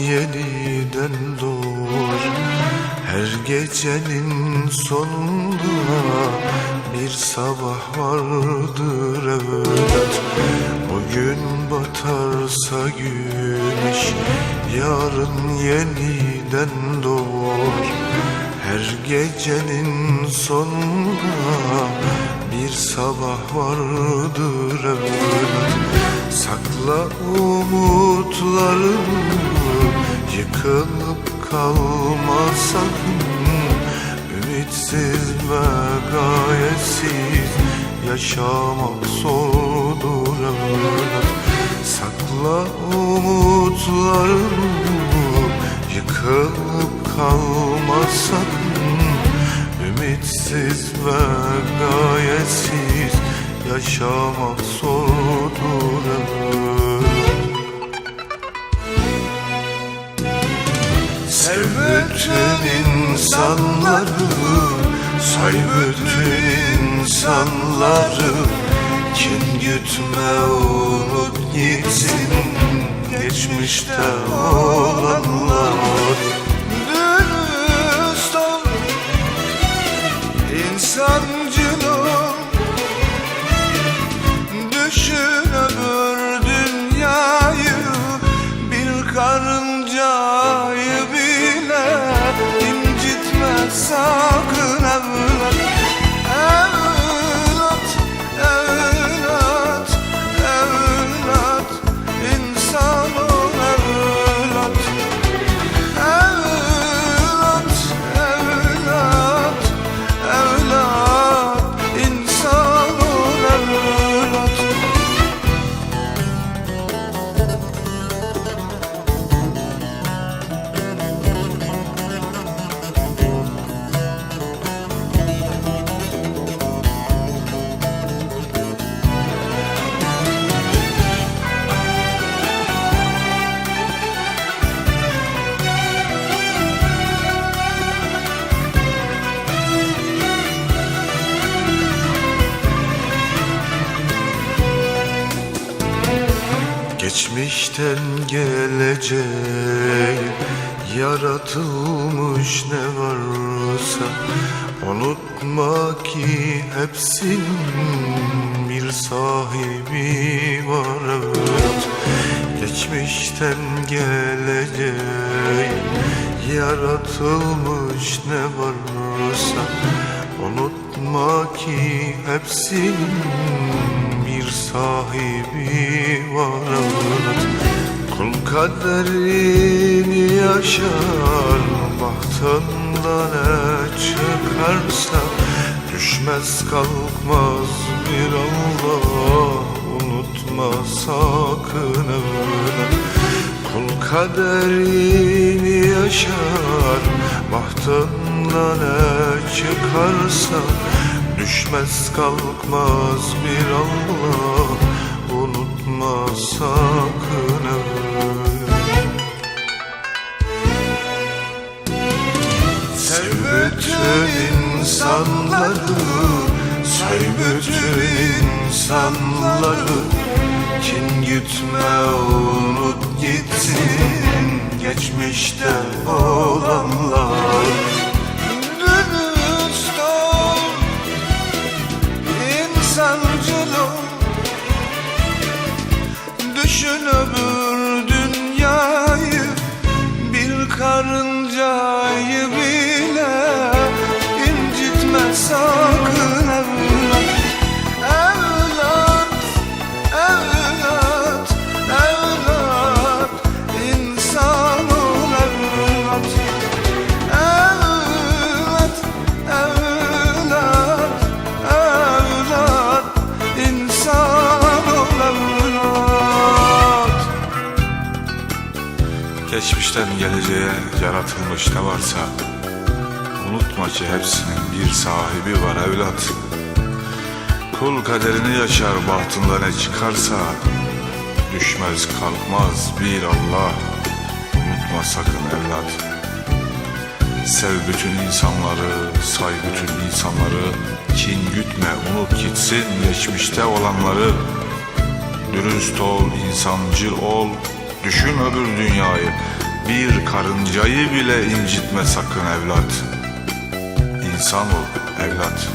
yeniden doğar. Her gecenin sonunda bir sabah vardır evlat. Bugün batarsa güneş yarın yeniden doğar. Her gecenin sonunda bir sabah vardır evlat. Sakla umutlarını Yıkılıp kalma sakın Ümitsiz ve gayetsiz Yaşamak zordur Sakla umutlarını Yıkılıp kalma sakın Ümitsiz ve gayetsiz Yaşamak zordur insanları Say bütün insanları. Kin gütme unut gitsin Geçmişte olanlar. Dürüst ol İnsancıl ol Düşün Bir karıncayı sakın evlat Geçmişten geleceğe yaratılmış ne varsa Unutma ki hepsinin bir sahibi var. Evet Geçmişten geleceğe yaratılmış ne varsa Unutma ki hepsinin bir sahibi var evet. Kul kaderini yaşar Bahtında ne çıkarsa Düşmez kalkmaz bir Allah. Unutma sakın Kul kaderini yaşar Bahtında ne çıkarsa Düşmez kalkmaz bir Allah. Unutma sakın Sev bütün insanları Say bütün insanları. Kin gütme unut gitsin. Geçmişte olanlar sakın evlat Evlat, evlat, evlat İnsan ol evlat. Evlat, evlat, evlat İnsan ol evlat. Geçmişten geleceğe yaratılmış ne varsa Unutma ki hepsinin bir sahibi var evlat. Kul kaderini yaşar bahtında ne çıkarsa Düşmez kalkmaz bir Allah. Unutma sakın evlat. Sev bütün insanları, say bütün insanları. Kin gütme, unut gitsin geçmişte olanları. Dürüst ol, insancıl ol Düşün öbür dünyayı. Bir karıncayı bile incitme sakın evlat İnsan ol evlat